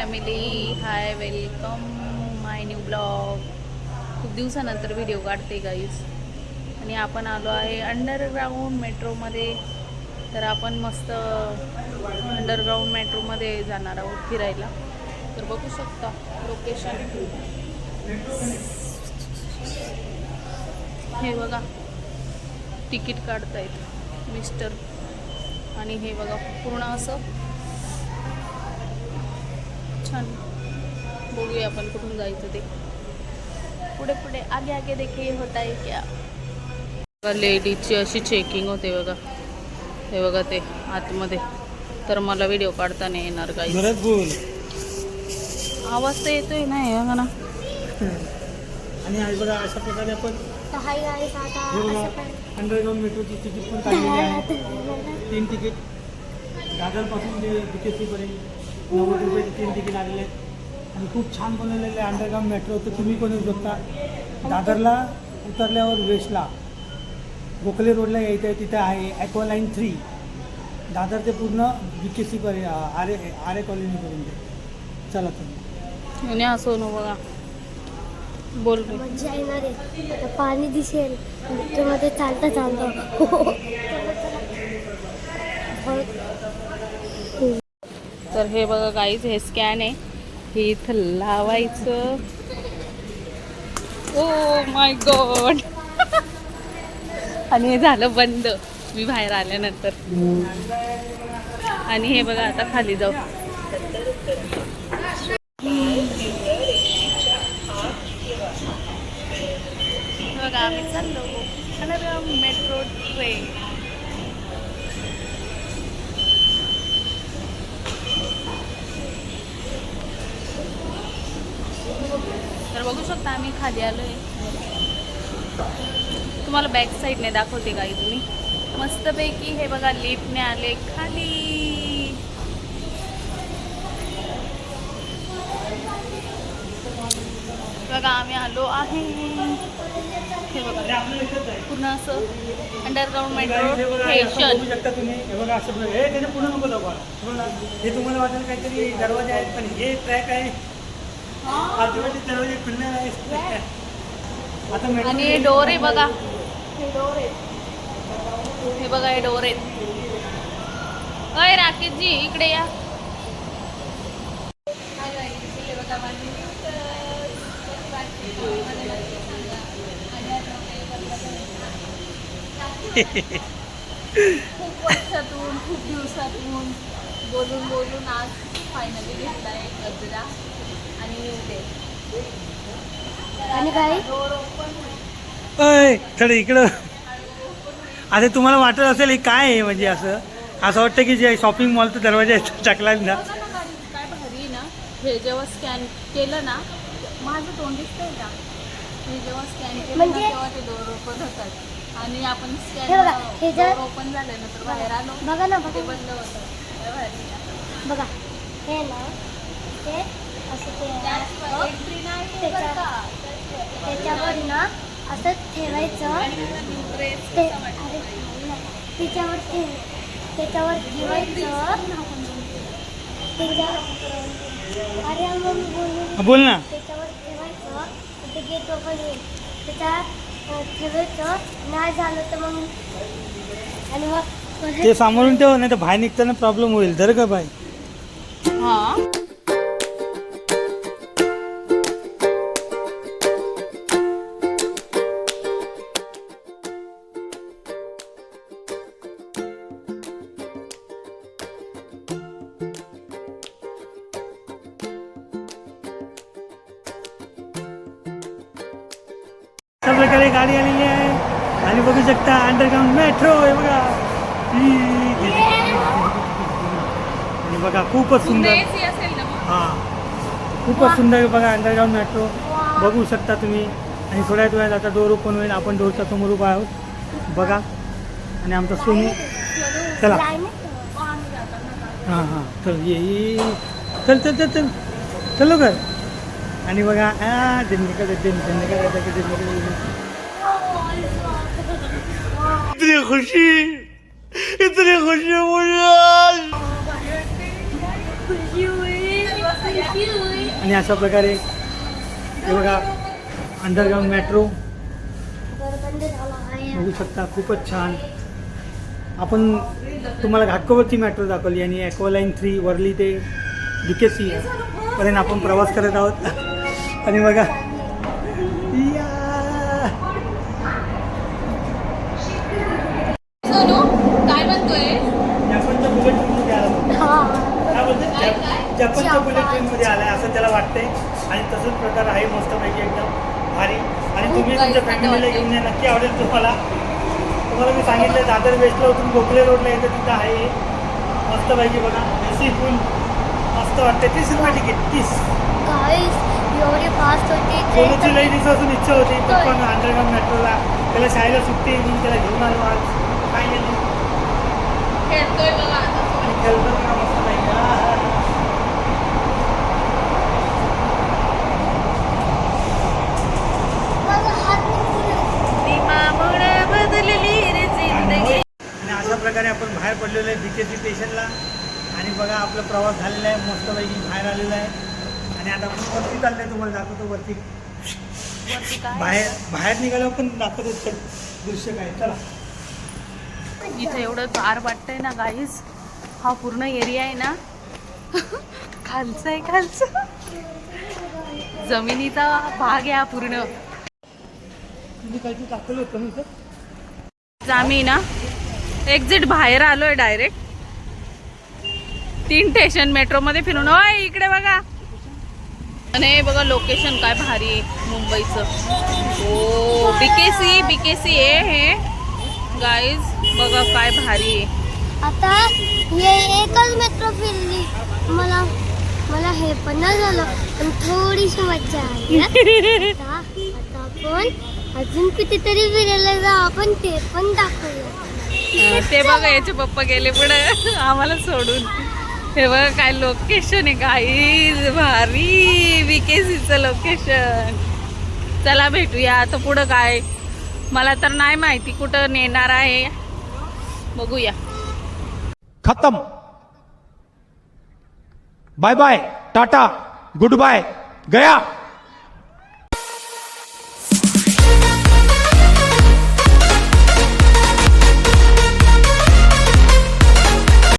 Family hi welcome my new blog खूप दिवसानंतर video काढते गाईज आणि आपण आलो आहे अंडरग्राऊंड मेट्रोमध्ये तर आपण मस्त अंडरग्राऊंड मेट्रोमध्ये जाणार आहोत फिरायला. तर बघू शकता लोकेशन हे बघा तिकीट काढतायत मिस्टर. आणि हे बघा पूर्ण असं छान. बघूया आपण कुठून जायचं ते. पुढे पुढे आगे आगे देखील होत आहे क्या. लेडीजची अशी चेकिंग होते बघा. हे बघा ते आतमध्ये. तर मला व्हिडिओ काढता नाही येणार काही आवाज तर येतोय ना हे बघा ना. आणि आज बघा अशा प्रकारे आपण अंडरग्राऊंड मेट्रोची तिकीट पण. काढलेली आहे. तीन तिकीट दादरपासून ते नव्वद रुपयाचे तीन तिकीट आलेले आहेत. आणि खूप छान बनवलेलं आहे अंडरग्राऊंड मेट्रो तर तुम्ही पण येऊ शकता दादरला उतरल्यावर वेस्टला. गोखले रोडला यायचं आहे तिथे आहे ॲक्वालाईन थ्री दादर ते पूर्ण बी के सीपर्यंत आरे आरे कॉलनीपर्यंत चला तुम्ही. आणि असं न बघा. बोल रे. मज्जा येणार आहे. आता पाणी दिसेल. मेट्रोमध्ये चालता चालता. तर हे बघा काहीच हे स्कॅन आहे. हे इथं लावायचं. ओ माय गॉड आणि हे झालं बंद. मी बाहेर आल्यानंतर. आणि हे बघा आता खाली जाऊ. तर बघू शकता आम्ही खाली आलो आहे तुम्हाला बॅक साईडने दाखवते काही तुम्ही मस्तपैकी हे बघा लिफ्टने आले खाली. बघा आम्ही आलो आहे. हे बघा पूर्ण असं अंडरग्राऊंड मेट्रो स्टेशन बघू शकता तुम्ही. हे तुम्हाला वाटेल काहीतरी दरवाजे आहेत पण हे ट्रॅक आहे. दरवाजे आता metro आणि हे डोर आहे बघा. हे बघा हे डोर आहेत. अय राकेशजी इकडे या. खूप वर्षातून खूप दिवसातून बोलून बोलून आज फायनली घेतलाय गजरा आणि उद्या आणि काय थोडं इकडं. आता तुम्हाला वाटत असेल हे काय आहे म्हणजे असं? असं वाटतं की जे शॉपिंग मॉलचा दरवाजा आहे टाकला ना. ना काय भारी ना. हे जेव्हा स्कॅन केलं ना माझं तोंड दिसतंय का? हे जेव्हा स्कॅन केलं ना म्हणजे? तेव्हा ते डोर ओपन होतात. आणि आपण बघा, स्कॅन जर- ओपन झाल्यानंतर बाहेर आलो. बघा ना ते बघा बंद होतं. बघा हे ना ते असं ते त्याच्यावर ना असं ठेवायचं. ते त्याच्यावर ठेव. त्याच्यावर ठेवायचं. अरे मग बोलू बोल ना. त्याच्यावर ठेवायचं. ते गेट ओपन होईल. त्याच्यात अं, ठेवायचं. नाही झालं तर मग आणि मग ते सांभाळून ठेव नाही तर बाहेर निघताना प्रॉब्लेम होईल. धर का बाय हा. प्रकारे गाडी आलेली आहे. आणि बघू शकता अंडरग्राऊंड मेट्रो आहे बघा. आणि बघा खूपच सुंदर? हा. खूपच सुंदर बघा अंडरग्राऊंड मेट्रो बघू शकता तुम्ही. आणि थोड्याच वेळात आता डोर ओपन होईल. आपण डोरच्या समोर उभा आहोत. बघा. आणि आमचा सोनू. चला. हां हां. चल ये ये. चल चल चल चल. चलो कर आणि बघा आ इतनी खुशी इतनी खुशी मुझे आणि अशा प्रकारे हे बघा अंडरग्राऊंड मेट्रो. बघू शकता खूपच छान. आपण तुम्हाला घाटकोपरची मेट्रो दाखवली आणि ॲक्वालाईन थ्री वरली ते डी के सी पर्यंत आपण प्रवास करत आहोत. आणि बघा. जपानच्या बुलेट ट्रेनमध्ये आला. हा. आलाय असं त्याला वाटतंय. आणि तसंच प्रकार आहे मस्तपैकी एकदम भारी. आणि तुम्ही तुमच्या फॅमिलीला. घेऊन या नक्की आवडेल तुम्हाला. तुम्हाला मी सांगितलं दादर वेस्टला उतरून गोखले रोडला येतं तिथं आहे. हे. मस्तपैकी बघा. एसी फुल मस्त वाटते तीस रुपये तिकीट तीस. गाईस एवढी फास्ट होती. सोनूची लई दिवसापासून इच्छा होती पप्पा अंडरग्राऊंड मेट्रोला त्याला शाळेला सुट्टी म्हणून त्याला घेऊन आलो आज. काय नाही खेळतोय बघा आणि खेळतो बघा मस्तपैकी. आहा. माझा हात नाही भीमामुळे बदलली रे जिंदगी. आणि अशा प्रकारे आपण बाहेर पडलेलो आहे बी के सी स्टेशनला आणि बघा आपला प्रवास झालेला आहे मस्तपैकी बाहेर आलेला आहे. आणि आता आपण वरती चाललंय तुम्हाला दाखवतो वरती. बाहेर बाहेर निघालो पण दाखवतो दृश्य काय? चला. इथे एवढं गार वाटतंय ना गाईस हा पूर्ण एरिया आहे ना. खालचं आहे खालचं. जमिनीचा भाग आहे हा पूर्ण. काहीतरी दाखवलं होतं? आम्ही ना एक्झिट बाहेर आलोय डायरेक्ट तीन स्टेशन मेट्रो मध्ये फिरून. ओय इकडे बघा. आणि बघा लोकेशन काय भारी मुंबईचं. ओ बीकेसी बीकेसी आहे हे. गाईज बघा काय भारी आहे. आता हे एकच मेट्रो फिरली. मला मला हे पण नाही झालं पण थोडीशी मज्जा आली. आता आता आपण अजून कितीतरी फिरायला जा आपण ते पण दाखवूया. अं, ते बघा याचे पप्पा गेले पुढे. आम्हाला सोडून. हे बघा काय लोकेशन आहे काही भारी. विकेसीचं लोकेशन चला भेटूया. आता पुढं काय? मला तर नाही माहिती कुठं नेणार आहे. बघूया. खतम. Bye bye tata good bye गया.